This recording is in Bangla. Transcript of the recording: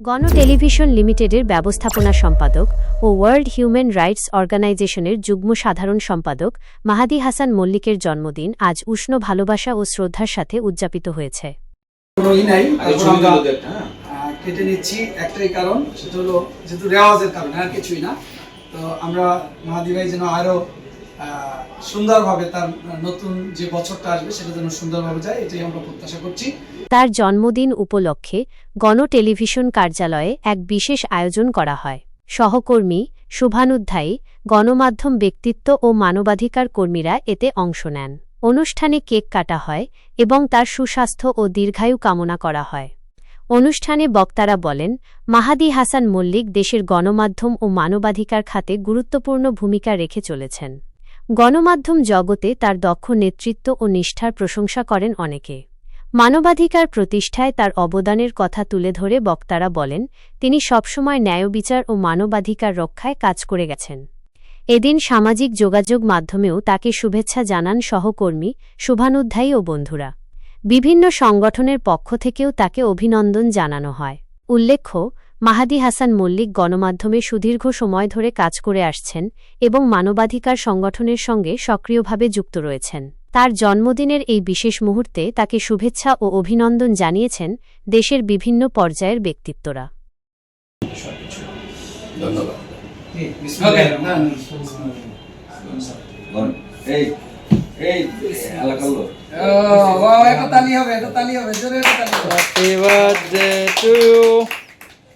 গণ টেলিভিশন লিমিটেডের ব্যবস্থাপনা সম্পাদক ও ওয়ার্ল্ড হিউম্যান রাইটস অর্গানাইজেশনের যুগ্ম সাধারণ সম্পাদক মাহাদি হাসান মল্লিকের জন্মদিন আজ উষ্ণ ভালোবাসা ও শ্রদ্ধার সাথে উদযাপিত হয়েছে। একটা, হ্যাঁ। কেটে নিচ্ছি একটাই কারণ সেটা হলো যেহেতু রেওয়াজের কারণে আর কিছুই না। তো আমরা মাহাদি ভাই যেন আরও আহ, সুন্দরভাবে তার নতুন যে বছরটা আসবে সেটা যেন সুন্দরভাবে যায়, এটাই আমরা প্রত্যাশা করছি। তার জন্মদিন উপলক্ষে গণ টেলিভিশন কার্যালয়ে এক বিশেষ আয়োজন করা হয়। সহকর্মী, শুভানুধ্যায়ী, গণমাধ্যম ব্যক্তিত্ব ও মানবাধিকার কর্মীরা এতে অংশ নেন। অনুষ্ঠানে কেক কাটা হয় এবং তার সুস্বাস্থ্য ও দীর্ঘায়ু কামনা করা হয়। অনুষ্ঠানে বক্তারা বলেন, মাহাদি হাসান মল্লিক দেশের গণমাধ্যম ও মানবাধিকার খাতে গুরুত্বপূর্ণ ভূমিকা রেখে চলেছেন। গণমাধ্যম জগতে তার দক্ষ নেতৃত্ব ও নিষ্ঠার প্রশংসা করেন অনেকে। মানবাধিকার প্রতিষ্ঠায় তার অবদানের কথা তুলে ধরে বক্তারা বলেন, তিনি সবসময় ন্যায়বিচার ও মানবাধিকার রক্ষায় কাজ করে গেছেন। এদিন সামাজিক যোগাযোগ মাধ্যমেও তাকে শুভেচ্ছা জানান সহকর্মী, শুভানুধ্যায়ী ও বন্ধুরা। বিভিন্ন সংগঠনের পক্ষ থেকেও তাকে অভিনন্দন জানানো হয়। উল্লেখ্য মাহাদি হাসান মল্লিক গণমাধ্যমে সুদীর্ঘ সময় ধরে কাজ করে আসছেন এবং মানবাধিকার সংগঠনের সঙ্গে সক্রিয়ভাবে যুক্ত রয়েছেন। তার জন্মদিনের এই বিশেষ মুহূর্তে তাকে শুভেচ্ছা ও অভিনন্দন জানিয়েছেন দেশের বিভিন্ন পর্যায়ের ব্যক্তিত্বরা। Happy birthday to you.